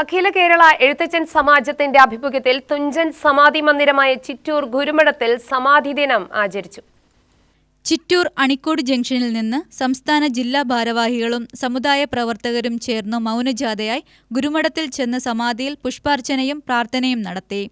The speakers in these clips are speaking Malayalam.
അഖില കേരള എഴുത്തച്ഛൻ സമാജത്തിന്റെ ആഭിമുഖ്യത്തിൽ തുഞ്ചൻ സമാധി മന്ദിരമായ ചിറ്റൂർ ഗുരുമഠത്തിൽ സമാധി ദിനം ആചരിച്ചു. ചിറ്റൂർ അണിക്കോട് ജംഗ്ഷനിൽ നിന്ന് സംസ്ഥാന ജില്ലാ ഭാരവാഹികളും സമുദായ പ്രവർത്തകരും ചേർന്ന് മൗനജാഥയായി ഗുരുമഠത്തിൽ ചെന്ന് സമാധിയിൽ പുഷ്പാർച്ചനയും പ്രാർത്ഥനയും നടത്തി.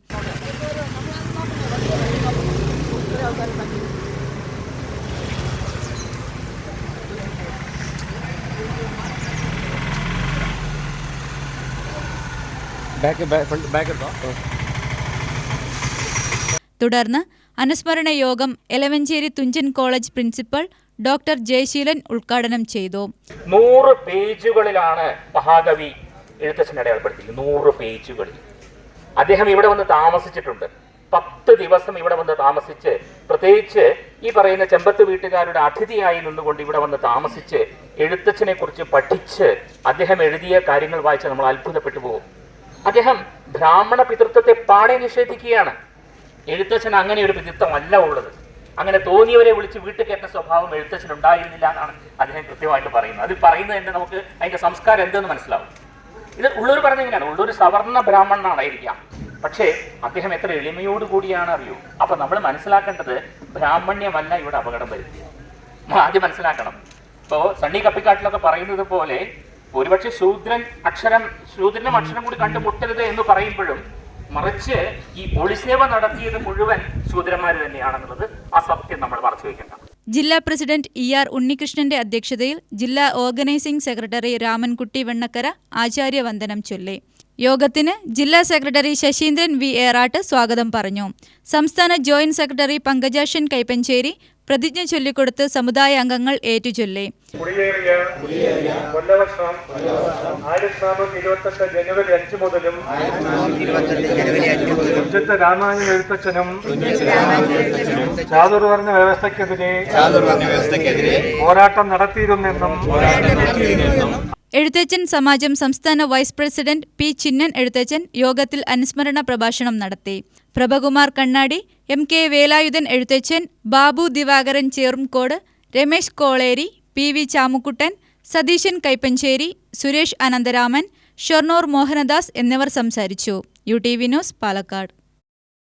തുടർന്ന് അനുസ്മരണ യോഗം Elavanchery Thunchan college principal doctor Jayaseelan ഉദ്ഘാടനം ചെയ്തു. നൂറ് പേജുകളിലാണ് മഹാകവി എഴുത്തച്ഛൻ അടയാളപ്പെടുത്തിയത് നൂറ് പേജുകളിൽ. അദ്ദേഹം ഇവിടെ വന്ന് താമസിച്ചിട്ടുണ്ട്. പത്ത് ദിവസം ഇവിടെ വന്ന് താമസിച്ച് പ്രത്യേകിച്ച് ഈ പറയുന്ന ചെമ്പത്ത് വീട്ടുകാരുടെ അതിഥിയായി നിന്നുകൊണ്ട് ഇവിടെ വന്ന് താമസിച്ച് എഴുത്തച്ഛനെ കുറിച്ച് പഠിച്ച് അദ്ദേഹം എഴുതിയ കാര്യങ്ങൾ വായിച്ച് നമ്മൾ അത്ഭുതപ്പെട്ടു പോകും. അദ്ദേഹം ബ്രാഹ്മണ പിതൃത്വത്തെ പാടെ നിഷേധിക്കുകയാണ്. എഴുത്തച്ഛൻ അങ്ങനെ ഒരു പിതൃത്വമല്ല ഉള്ളത്. അങ്ങനെ തോന്നിയവരെ വിളിച്ച് വീട്ടിൽ കയറ്റ സ്വഭാവം എഴുത്തച്ഛൻ ഉണ്ടായിരുന്നില്ല എന്നാണ് അദ്ദേഹം കൃത്യമായിട്ട് പറയുന്നത്. അത് പറയുന്നത് തന്നെ നമുക്ക് അതിന്റെ സംസ്കാരം എന്തെന്ന് മനസ്സിലാവും. ഇത് ഉള്ളൂർ പറഞ്ഞെങ്ങനെയാണ് ഉള്ളൂർ സവർണ ബ്രാഹ്മണനാണായിരിക്കാം പക്ഷേ അദ്ദേഹം എത്ര എളിമയോട് കൂടിയാണ് അറിയൂ. അപ്പൊ നമ്മൾ മനസ്സിലാക്കേണ്ടത് ബ്രാഹ്മണ്യമല്ല ഇവിടെ അപകടം വരുന്നത് ആദ്യം മനസ്സിലാക്കണം. ഇപ്പോ സണ്ണി കപ്പിക്കാട്ടിലൊക്കെ പറയുന്നത് പോലെ ഒരുപക്ഷെ ശൂദ്രൻ അക്ഷരം ശൂദ്രനും അക്ഷരം കൂടി കണ്ടുമുട്ടരുത് എന്ന് പറയുമ്പോഴും മറിച്ച് ഈ ഒളിസേവ നടത്തിയത് മുഴുവൻ ശൂദ്രന്മാർ തന്നെയാണെന്നുള്ളത് ആ സത്യം നമ്മൾ മറച്ചു വയ്ക്കേണ്ട ജില്ലാ പ്രസിഡന്റ് ഇ ആർ ഉണ്ണികൃഷ്ണന്റെ അധ്യക്ഷതയിൽ ജില്ലാ ഓർഗനൈസിംഗ് സെക്രട്ടറി രാമൻകുട്ടി വെണ്ണക്കര ആചാര്യവന്ദനം ചൊല്ലി. യോഗത്തിന് ജില്ലാ സെക്രട്ടറി ശശീന്ദ്രൻ വി ഏറാട്ട് സ്വാഗതം പറഞ്ഞു. സംസ്ഥാന ജോയിന്റ് സെക്രട്ടറി പങ്കജാഷൻ കൈപ്പഞ്ചേരി പ്രതിജ്ഞ ചൊല്ലിക്കൊടുത്ത് സമുദായ അംഗങ്ങൾ ഏറ്റുചൊല്ലി. ജനുവരി അഞ്ച് മുതലും തുഞ്ചത്ത് രാമായണ എഴുത്തച്ഛനും ചാതുർവർണ വ്യവസ്ഥക്കെതിരെ പോരാട്ടം നടത്തിയിരുന്നെന്നും എഴുത്തച്ഛൻ സമാജം സംസ്ഥാന vice president P Chinnan Ezhuthachan യോഗത്തിൽ അനുസ്മരണ പ്രഭാഷണം നടത്തി. Prabhakumar Kannadi M K Velayudhan Ezhuthachan Babu Divakaran Cheramkode Ramesh Koleri P V Chamukkuttan Satheesan Kaipancheri Suresh Anantharaman Shoranur Mohanadas എന്നിവർ സംസാരിച്ചു. U T V news Palakkad.